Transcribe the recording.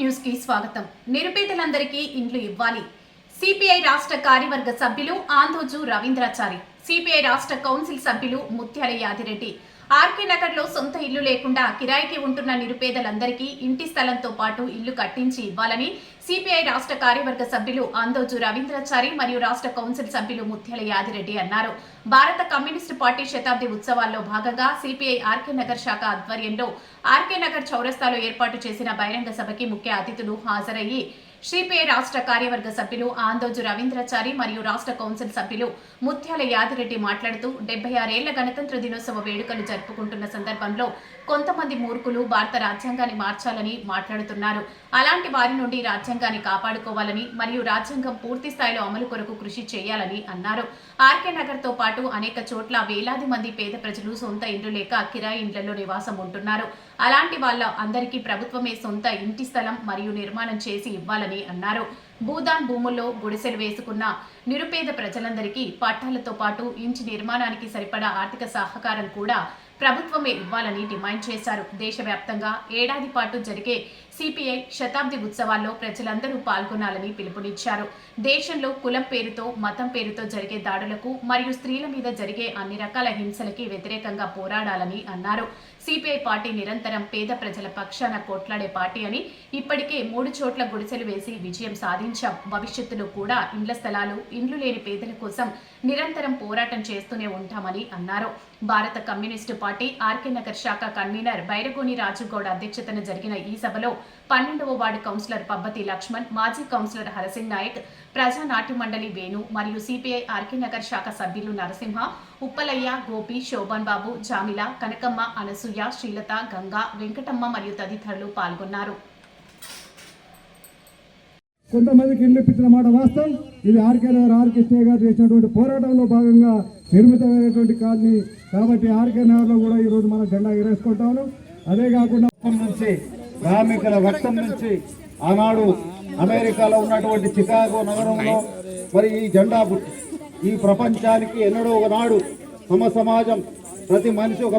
న్యూస్కి స్వాగతం. నిరుపేదలందరికీ ఇండ్లు ఇవ్వాలి. సిపిఐ రాష్ట్ర కార్యవర్గ సభ్యులు ఆందోజు రవీంద్రాచారి. సిపిఐ రాష్ట్ర కౌన్సిల్ సభ్యులు ముత్యాల యాదిరెడ్డి. ఆర్కే నగర్లో సొంత ఇల్లు లేకుండా కిరాయికి ఉంటున్న నిరుపేదలందరికీ ఇంటి స్థలంతో పాటు ఇల్లు కట్టించి ఇవ్వాలని సిపిఐ రాష్ట్ర కార్యవర్గ సభ్యులు ఆందోజు రవీంద్రాచారి మరియు రాష్ట్ర కౌన్సిల్ సభ్యులు ముత్యాల యాదిరెడ్డి అన్నారు. భారత కమ్యూనిస్టు పార్టీ శతాబ్ది ఉత్సవాల్లో భాగంగా సిపిఐ ఆర్కే నగర్ శాఖ ఆధ్వర్యంలో ఆర్కే నగర్ చౌరస్తాలో ఏర్పాటు చేసిన బహిరంగ సభకి ముఖ్య అతిథులు హాజరయ్యి సిపిఐ రాష్ట్ర కార్యవర్గ సభ్యులు ఆందోజు రవీంద్రాచారి మరియు రాష్ట్ర కౌన్సిల్ సభ్యులు ముత్యాల యాదిరెడ్డి రెడ్డి మాట్లాడుతూ డెబ్బై ఆరేళ్ళ గణతంత్ర దినోత్సవ వేడుకలు జరుపుకుంటున్న సందర్భంలో కొంతమంది మూర్ఖులు భారత రాజ్యాంగాన్ని మార్చాలని మాట్లాడుతున్నారు. అలాంటి వారి నుండి రాజ్యాంగాన్ని కాపాడుకోవాలని మరియు రాజ్యాంగం పూర్తి స్థాయిలో అమలు కొరకు కృషి చేయాలని అన్నారు. ఆర్కే నగర్తో పాటు అనేక చోట్ల వేలాది మంది పేద ప్రజలు సొంత ఇండ్లు లేక కిరాయి ఇండ్లలో నివాసం ఉంటున్నారు. అలాంటి వాళ్ళ అందరికీ ప్రభుత్వమే సొంత ఇంటి స్థలం మరియు నిర్మాణం చేసి ఇవ్వాలని అన్నారు. భూదాన్ భూముల్లో గుడిసెలు వేసుకున్న నిరుపేద ప్రజలందరికీ పట్టాలతో పాటు ఇంటి నిర్మాణానికి సరిపడా ఆర్థిక సహకారం కూడా ప్రభుత్వమే ఇవ్వాలని డిమాండ్ చేశారు. దేశవ్యాప్తంగా ఏడాది పాటు జరిగే సిపిఐ శతాబ్ది ఉత్సవాల్లో ప్రజలందరూ పాల్గొనాలని పిలుపునిచ్చారు. దేశంలో కులం పేరుతో మతం పేరుతో జరిగే దాడులకు మరియు స్త్రీల మీద జరిగే అన్ని రకాల హింసలకి వ్యతిరేకంగా పోరాడాలని అన్నారు. సిపిఐ పార్టీ నిరంతరం పేద ప్రజల పక్షాన కొట్లాడే పార్టీ అని ఇప్పటికే మూడు చోట్ల గుడిసెలు వేసి విజయం సాధించాం. భవిష్యత్తులో కూడా ఇండ్ల స్థలాలు ఇండ్లు లేని పేదల కోసం నిరంతరం పోరాటం చేస్తూనే ఉంటామని అన్నారు. భారత కమ్యూనిస్టు పార్టీ ఆర్కే నగర్ శాఖ కన్వీనర్ బైరగోని రాజుగౌడ్ అధ్యక్షతన జరిగిన ఈ సభలో పన్నెండవ వార్డు కౌన్సిలర్ పబ్బతి లక్ష్మణ్ మాజీ కౌన్సిలర్ హరసింగ్ నాయక్ ప్రజా నాట్య మండలి వేణు మరియు సిపిఐ ఆర్కే నగర్ శాఖ సభ్యులు నరసింహ ఉప్పలయ్య గోపి శోభన్ బాబు జామిల కనకమ్మ అనసూయ శ్రీలత గంగా వెంకటమ్మ మరియు తదితరులు పాల్గొన్నారు. కొంతమందికి ఇల్లు ఇప్పించిన మాట వాస్తవం. ఇది ఆర్కే నగర్ ఆర్కే గారు చేసినటువంటి పోరాటంలో భాగంగా నిర్మితమైనటువంటి కాలనీ కాబట్టి ఆర్కే నగర్లో కూడా ఈరోజు మనం జెండా ఎగరేసుకుంటాము. అదే కాకుండా నుంచి కార్మికుల రక్తం నుంచి ఆనాడు అమెరికాలో ఉన్నటువంటి చికాగో నగరంలో మరి ఈ జెండా పుట్టి ఈ ప్రపంచానికి ఎన్నడో ఒకనాడు సమ సమాజం ప్రతి మనిషి ఒక